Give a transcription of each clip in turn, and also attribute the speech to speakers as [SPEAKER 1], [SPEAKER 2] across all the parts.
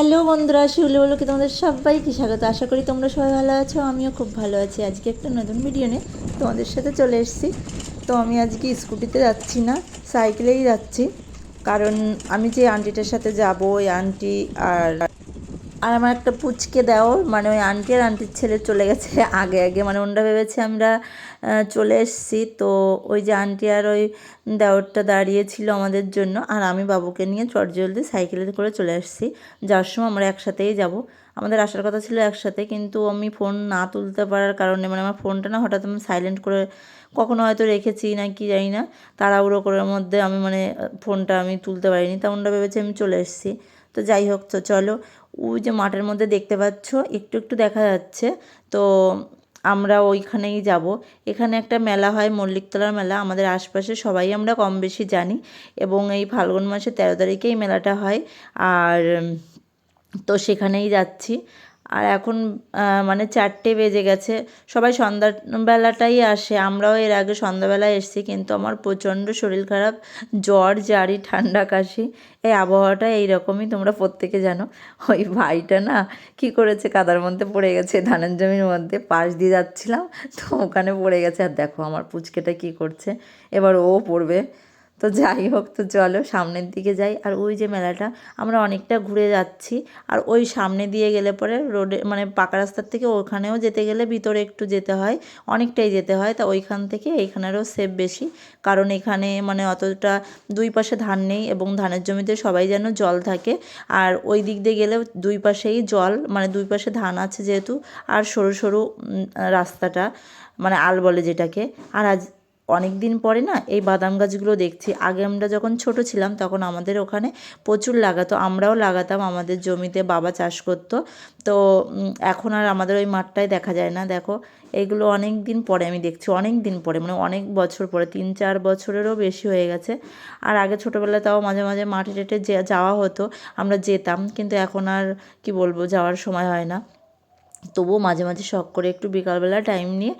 [SPEAKER 1] Hello বন্ধুরা, শিউলি বলো কি তোমাদের সবাইকে স্বাগত। আশা করি তোমরা সবাই ভালো আছো, আমিও খুব ভালো আছি। আজকে একটা নতুন ভিডিও নিয়ে তোমাদের সাথে চলে এসেছি। তো আমি আজকে স্কুটিতে যাচ্ছি না সাইকেলেই যাচ্ছি। কারণ আমি যে আন্টিটার সাথে যাব, ওই আন্টি আর আর আমার একটা পুচকে দেও মানে ওই আন্টি আর আন্টির ছেলে চলে গেছে আগে আগে। মানে ওনরা ভেবেছে আমরা চলে এসেছি। তো ওই যে আন্টি আর ওই দেওরটা দাঁড়িয়েছিল আমাদের জন্য। আর আমি বাবুকে নিয়ে চটজলদি সাইকেলে করে চলে এসেছি যাওয়ার সময় আমরা একসাথেই যাব। আমাদের আসার কথা ছিল একসাথে, কিন্তু আমি ফোন না তুলতে পারার কারণে মানে আমার ফোনটা না হঠাৎ আমি সাইলেন্ট করে কখনো হয়তো রেখেছি না কি জানি না। তাড়াহুড়ো করার মধ্যে আমি মানে ফোনটা আমি তুলতে পারিনি। তা ওনরা ভেবেছে আমি চলে এসেছি। তো যাই হোক, তো চলো। ওই যে মাঠের মধ্যে দেখতে পাচ্ছ, একটু একটু দেখা যাচ্ছে। তো আমরা ওইখানেই যাব। এখানে একটা মেলা হয়, মল্লিকতলার মেলা। আমাদের আশপাশে সবাই আমরা কম বেশি জানি। এবং এই ফাল্গুন মাসের তেরো তারিখে এই মেলাটা হয়। আর, তো সেখানেই যাচ্ছি। আর এখন মানে চারটে বেজে গেছে। সবাই সন্ধ্যাবেলাটাই আসে। আমরাও এর আগে সন্ধ্যাবেলায় এসেছি, কিন্তু আমার প্রচণ্ড শরীর খারাপ, জ্বর, জারি, ঠান্ডা, কাশি। এই আবহাওয়াটা এইরকমই, তোমরা প্রত্যেকে জানো। ওই ভাইটা না কি করেছে, কাদার মধ্যে পড়ে গেছে, ধানের জমির মধ্যে, পাশ দিয়ে যাচ্ছিলাম, তো ওখানে পড়ে গেছে। আর দেখো আমার পুচকেটা কি করছে, এবার ও পড়বে। তো যাই হোক, তো চলো সামনের দিকে যাই। আর ওই যে মেলাটা, আমরা অনেকটা ঘুরে যাচ্ছি। আর ওই সামনে দিয়ে গেলে পরে রোডে মানে পাকা রাস্তার থেকে ওখানেও যেতে গেলে ভিতরে একটু যেতে হয়, অনেকটাই যেতে হয়। তা ওইখান থেকে এইখানেরও সেফ বেশি। কারণ এখানে মানে অতটা দুই পাশে ধান নেই এবং ধানের জমিতে সবাই যেন জল থাকে। আর ওই দিক দিয়ে গেলে দুই পাশেই জল মানে দুই পাশে ধান আছে যেহেতু। আর সরু সরু রাস্তাটা মানে আল বলে যেটাকে। আর আজ অনেক দিন পরে না এই বাদাম গাছগুলো দেখছি। আগে আমরা যখন ছোট ছিলাম তখন আমাদের ওখানে প্রচুর লাগাতো। আমরাও লাগাতাম, আমাদের জমিতে বাবা চাষ করতো। তো এখন আর আমাদের ওই মাঠটায় দেখা যায় না। দেখো, এগুলো অনেক দিন পরে আমি দেখছি অনেক দিন পরে মানে অনেক বছর পরে, তিন, চার বছরেরও বেশি হয়ে গেছে। আর আগে ছোটোবেলায় তাও মাঝে মাঝে মাঠে টেটে যাওয়া হতো, আমরা যেতাম, কিন্তু এখন আর কি বলব, যাওয়ার সময় হয় না। তবুও মাঝে মাঝে শখ করে একটু বিকালবেলা টাইম নিয়ে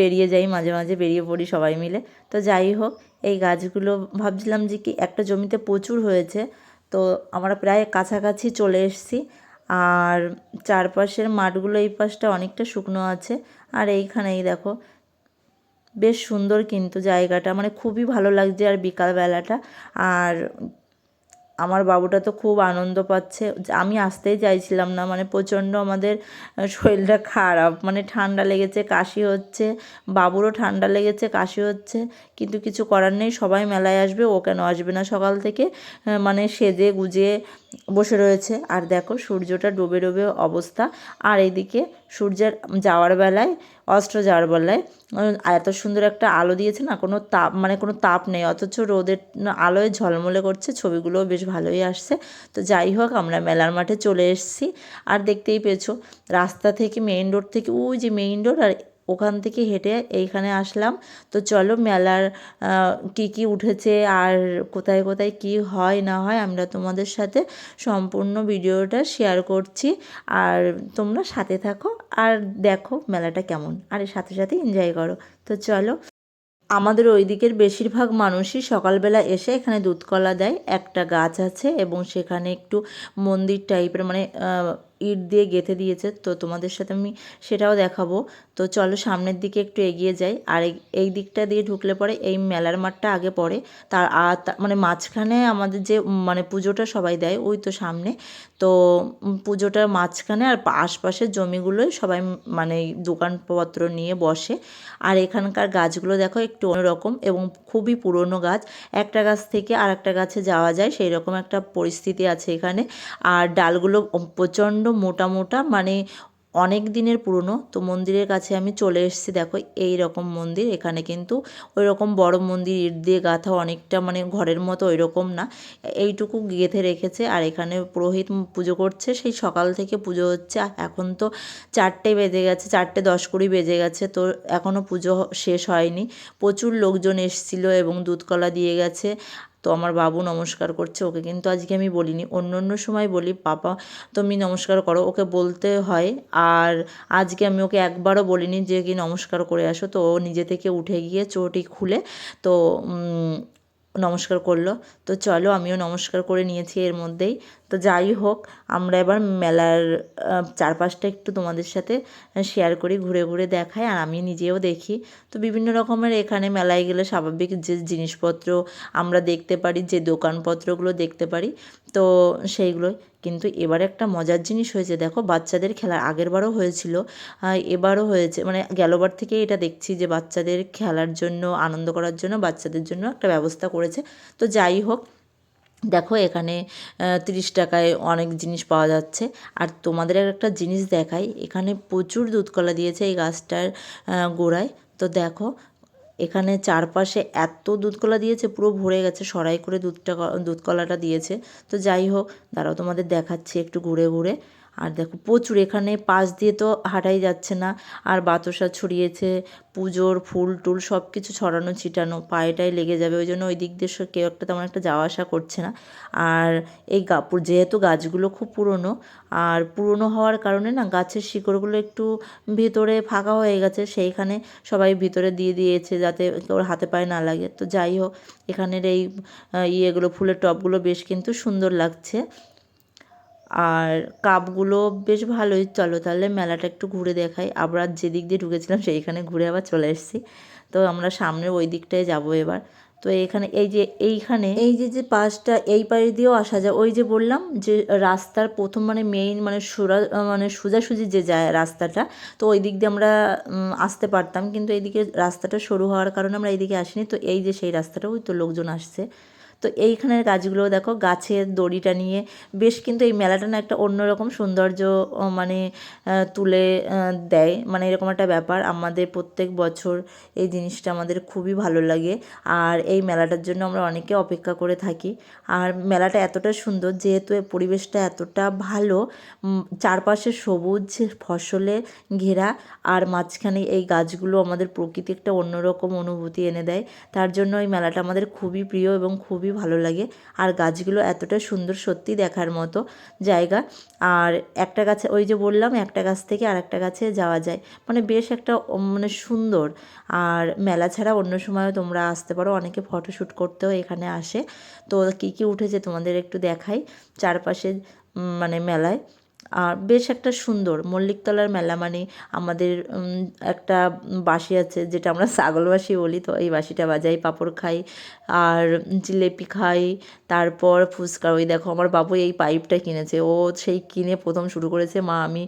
[SPEAKER 1] বেরিয়ে যাই, মাঝে মাঝে বেরিয়ে পড়ি সবাই মিলে। তো যাই হোক, এই গাছগুলো ভাবছিলাম যে কি একটা জমিতে প্রচুর হয়েছে, তো আমরা প্রায় কাছাকাছি চলে এসেছি। আর চারপাশের মাঠগুলো এই পাশটা অনেকটা শুকনো আছে। আর এইখানেই দেখো, বেশ সুন্দর কিন্তু জায়গাটা মানে খুবই ভালো লাগছে আর বিকালবেলাটা। আর আমার বাবুটা তো খুব আনন্দ পাচ্ছে। আমি আসতেই চাইছিলাম না মানে প্রচণ্ড আমাদের শরীরটা খারাপ মানে ঠান্ডা লেগেছে, কাশি হচ্ছে, বাবুরও ঠান্ডা লেগেছে, কাশি হচ্ছে, কিন্তু কিছু করার নেই, সবাই মেলায় আসবে, ও কেন আসবে না? সকাল থেকে মানে সেজে গুজে বসে রয়েছে। আর দেখো সূর্যটা ডুবে ডুবে অবস্থা। আর এইদিকে সূর্যের যাওয়ার বেলায় অস্ত্র যাওয়ার বলে এত সুন্দর একটা আলো দিয়েছে না, কোনো তাপ মানে কোনো তাপ নেই, অথচ রোদের আলোয় ঝলমলে করছে, ছবিগুলোও বেশ ভালোই আসছে। তো যাই হোক, আমরা মেলার মাঠে চলে এসেছি। আর দেখতেই পেয়েছ, রাস্তা থেকে মেইন রোড থেকে, ওই যে মেইন রোড আর ওখান থেকে হেঁটে এইখানে আসলাম। তো চলো মেলার কি কি উঠেছে আর কোথায় কোথায় কি হয় না হয় আমরা তোমাদের সাথে সম্পূর্ণ ভিডিওটা শেয়ার করছি। আর তোমরা সাথে থাকো আর দেখো মেলাটা কেমন আর সাথে সাথে এনজয় করো। তো চলো, আমাদের ওই দিকের বেশিরভাগ মানুষই সকালবেলা এসে এখানে দুধকলা দেয়। একটা গাছ আছে এবং সেখানে একটু মন্দির টাইপের মানে ইট দিয়ে গেঁথে দিয়েছে, তো তোমাদের সাথে আমি সেটাও দেখাবো। তো চলো সামনের দিকে একটু এগিয়ে যাই, আর এই- দিকটা দিয়ে ঢুকলে পরে এই মেলার মাঠটা আগে পড়ে। তার আর মানে মাঝখানে আমাদের যে মানে পুজোটা সবাই দেয়, ওই তো সামনে। তো পুজোটার মাঝখানে আর আশপাশের জমিগুলোই সবাই মানে দোকানপত্র নিয়ে বসে। আর এখানকার গাছগুলো দেখো একটু অন্যরকম এবং খুবই পুরনো গাছ। একটা গাছ থেকে আর একটা গাছে যাওয়া যায় সেই রকম একটা পরিস্থিতি আছে এখানে। আর ডালগুলো প্রচণ্ড মোটা মোটা মানে অনেক দিনের পুরনো। তো মন্দিরের কাছে আমি চলে এসেছি, দেখো এই রকম মন্দির। এখানে কিন্তু ওই রকম বড় মন্দির, ইট দিয়ে গাঁথা অনেকটা মানে ঘরের মতো ওই রকম না। এইটুকু গেঁথে রেখেছে, আর এখানে পুরোহিত পুজো করছে। সেই সকাল থেকে পুজো হচ্ছে এখন তো চারটে বেজে গেছে, চারটে দশ কুড়ি বেজে গেছে, তো এখনও পুজো শেষ হয়নি। প্রচুর লোকজন এসেছিল এবং দুধকলা দিয়ে গেছে। তো আমার বাবু নমস্কার করছে, ওকে কিন্তু আজকে আমি বলিনি। অন্য অন্য সময় বলি, পাপা, তুমি নমস্কার করো। ওকে বলতে হয়, আর আজকে আমি ওকে একবারও বলিনি যে, কি নমস্কার করে আসো। তো ও নিজে থেকে উঠে গিয়ে চটি খুলে, তো নমস্কার করল। তো চলো, আমিও নমস্কার করে নিয়েছি এর মধ্যেই। তো যাই হোক, আমরা এবার মেলার চারপাশটা একটু তোমাদের সাথে শেয়ার করি, ঘুরে ঘুরে দেখাই, আর আমি নিজেও দেখি। তো বিভিন্ন রকমের এখানে মেলায় গেলে স্বাভাবিক যে জিনিসপত্র আমরা দেখতে পারি, যে দোকানপত্রগুলো দেখতে পারি, তো সেইগুলোই কিন্তু এবার একটা মজার জিনিস হয়েছে। দেখো, বাচ্চাদের খেলার আগের বারও হয়েছিল এবারও হয়েছে মানে গেলবার থেকে এটা দেখছি যে বাচ্চাদের খেলার জন্য, আনন্দ করার জন্য বাচ্চাদের জন্য একটা ব্যবস্থা করেছে। তো যাই হোক দেখো এখানে তিরিশ টাকায় অনেক জিনিস পাওয়া যাচ্ছে। আর তোমাদের একটা জিনিস দেখাই, এখানে প্রচুর দুধকলা দিয়েছে এই গাছটার গোড়ায়। তো দেখো, এখানে চারপাশে এত দুধকলা দিয়েছে, পুরো ভরে গেছে, সরাই করে দুধটা, দুধকলাটা দিয়েছে। তো যাই হোক, দাঁড়াও তোমাদের দেখাচ্ছি একটু ঘুরে ঘুরে। আর দেখো প্রচুর, এখানে পাশ দিয়ে তো হাঁটাই যাচ্ছে না। আর বাতাসা ছড়িয়েছে, পুজোর ফুল টুল সব কিছু ছড়ানো, ছিটানো, পায়েটাই লেগে যাবে। ওই জন্য ওই দিক দিয়ে কেউ একটা তেমন একটা যাওয়া আসা করছে না। আর এই গা যেহেতু গাছগুলো খুব পুরনো, আর পুরনো হওয়ার কারণে না গাছের শিকড়গুলো একটু ভিতরে ফাঁকা হয়ে গেছে, সেইখানে সবাই ভিতরে দিয়ে দিয়েছে যাতে ওর হাতে পায়ে না লাগে। তো যাই হোক, এখানের এই ইয়েগুলো, ফুলের টবগুলো বেশ কিন্তু সুন্দর লাগছে। আর কাপগুলো বেশ ভালোই। চলো তাহলে মেলাটা একটু ঘুরে দেখাই। আবার যেদিক দিয়ে ঢুকেছিলাম, সেইখানে ঘুরে আবার চলে এসেছি। তো আমরা সামনের ওই দিকটায় যাব এবার। তো এখানে এই যে, এইখানে এই যে যে পাশটা, এই পাড়ি দিয়েও আসা যায়। ওই যে বললাম যে রাস্তার প্রথম মানে মেইন মানে সোজা মানে সোজাসুজি যে যায় রাস্তাটা, তো ওই দিক দিয়ে আমরা আসতে পারতাম। কিন্তু এইদিকে রাস্তাটা সরু হওয়ার কারণে আমরা এইদিকে আসিনি। তো এই যে সেই রাস্তাটা ওই তো লোকজন আসছে। তো এইখানের গাছগুলো দেখো, গাছের দড়িটা নিয়ে বেশ কিন্তু এই মেলাটা না একটা অন্যরকম সৌন্দর্য মানে তুলে দেয়। মানে এরকম একটা ব্যাপার। আমাদের প্রত্যেক বছর এই জিনিসটা আমাদের খুবই ভালো লাগে। আর এই মেলাটার জন্য আমরা অনেকে অপেক্ষা করে থাকি। আর মেলাটা এতটা সুন্দর, যেহেতু পরিবেশটা এতটা ভালো চারপাশে সবুজ ফসলে ঘেরা, আর মাঝখানে এই গাছগুলো আমাদের প্রকৃতি একটা অন্যরকম অনুভূতি এনে দেয়। তার জন্য এই মেলাটা আমাদের খুবই প্রিয় এবং খুবই ভালো লাগে। আর গাছগুলো এতটা সুন্দর সত্যি দেখার মতো জায়গা। আর একটা গাছে, ওই যে বললাম, একটা গাছ থেকে আর একটা গাছে যাওয়া যায়। মানে বেশ একটা মানে সুন্দর। আর মেলা ছাড়া অন্য সময়ও তোমরা আসতে পারো। অনেকে ফটোশ্যুট করতেও এখানে আসে। তো কী কী উঠেছে তোমাদের একটু দেখাই। চারপাশে মানে মেলায়। আর বেশ একটা সুন্দর মল্লিকতলার মেলা মানে আমাদের একটা বাঁশি আছে যেটা আমরা ছাগল বাঁশি বলি, তো এই বাঁশিটা বাজাই, পাঁপড় খাই, আর জিলেপি খাই, তারপর ফুচকা, ওই দেখো আমার বাবু এই পাইপটা কিনেছে, ও সেই কিনে প্রথম শুরু করেছে, মা আমি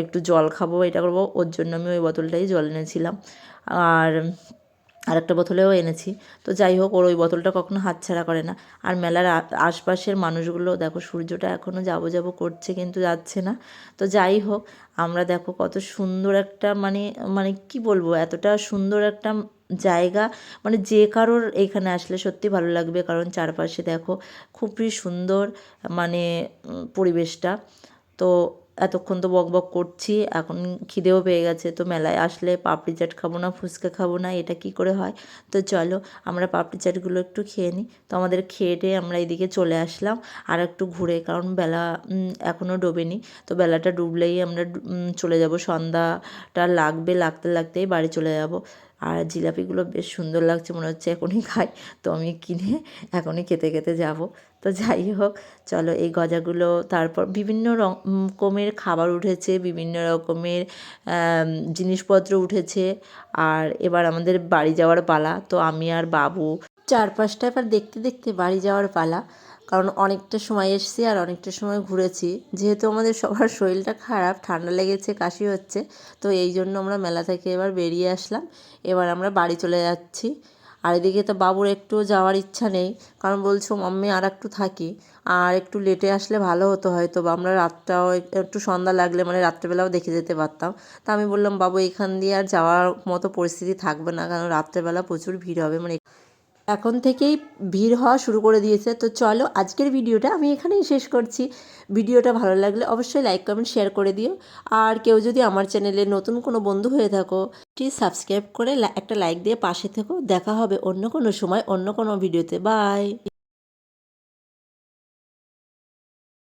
[SPEAKER 1] একটু জল খাব, এটা করব, ওর জন্য আমি ওই বোতলটাই জল এনেছিলাম, আর আরেকটা বোতলেও এনেছি। তো যাই হোক, ওর ওই বোতলটা কখনো হাতছাড়া করে না। আর মেলার আশপাশের মানুষগুলো, দেখো, সূর্যটা এখনও যাব যাব করছে কিন্তু যাচ্ছে না। তো যাই হোক, আমরা দেখো কত সুন্দর একটা মানে মানে কি বলব, এতটা সুন্দর একটা জায়গা। মানে যে কারোর এখানে আসলে সত্যি ভালো লাগবে, কারণ চারপাশে দেখো খুবই সুন্দর মানে পরিবেশটা। তো এতক্ষণ তো বক বক করছি, এখন খিদেও পেয়ে গেছে, তো মেলায় আসলে পাপড়ি চাট খাব না, ফুচকা খাব না, এটা কি করে হয়? তো চলো, আমরা পাপড়ি চাটগুলো একটু খেয়ে নিই। তো আমাদের খেয়ে আমরা এদিকে চলে আসলাম, আর একটু ঘুরে, কারণ বেলা এখনও ডোবেনি, তো বেলাটা ডুবলেই আমরা চলে যাব। সন্ধ্যাটা লাগবে, লাগতে লাগতেই বাড়ি চলে যাব। আর জিলাপিগুলো বেশ সুন্দর লাগছে, মনে হচ্ছে এখনই খাই, তো আমি কিনে এখনই খেতে খেতে যাব। তো যাই হোক, চলো এই গজাগুলো তারপর বিভিন্ন রকমের খাবার উঠেছে, বিভিন্ন রকমের জিনিসপত্র উঠেছে। আর এবার আমাদের বাড়ি যাওয়ার পালা, তো আমি আর বাবু চারপাশটা এবার দেখতে দেখতে বাড়ি যাওয়ার পালা। কারণ অনেকটা সময় এসেছি আর অনেকটা সময় ঘুরেছি। যেহেতু আমাদের সবার শরীরটা খারাপ, ঠান্ডা লেগেছে, কাশি হচ্ছে, তো এই জন্য আমরা মেলা থেকে এবার বেরিয়ে আসলাম। এবার আমরা বাড়ি চলে যাচ্ছি। আর এদিকে তো বাবুর একটু যাওয়ার ইচ্ছা নেই, কারণ বলছো মাম্মি আর একটু থাকি। আর একটু লেটে আসলে ভালো হতো হয়তো বা, আমরা রাতটাও একটু সন্ধ্যা লাগলে মানে রাত্রেবেলাও দেখে যেতে পারতাম। তা আমি বললাম, বাবু, এখান দিয়ে আর যাওয়ার মতো পরিস্থিতি থাকবে না, কারণ রাত্রেবেলা প্রচুর ভিড় হবে। মানে এখন থেকেই ভিড় হওয়া শুরু করে দিয়েছে। তো চলো আজকের ভিডিওটা আমি এখানেই শেষ করছি। ভিডিওটা ভালো লাগলে অবশ্যই লাইক কমেন্ট শেয়ার করে দিও। আর কেউ যদি আমার চ্যানেলে নতুন কোনো বন্ধু হয়ে থাকো প্লিজ সাবস্ক্রাইব করে একটা লাইক দিয়ে পাশে থেকো। দেখা হবে অন্য কোনো সময়, অন্য কোনো ভিডিওতে। বাই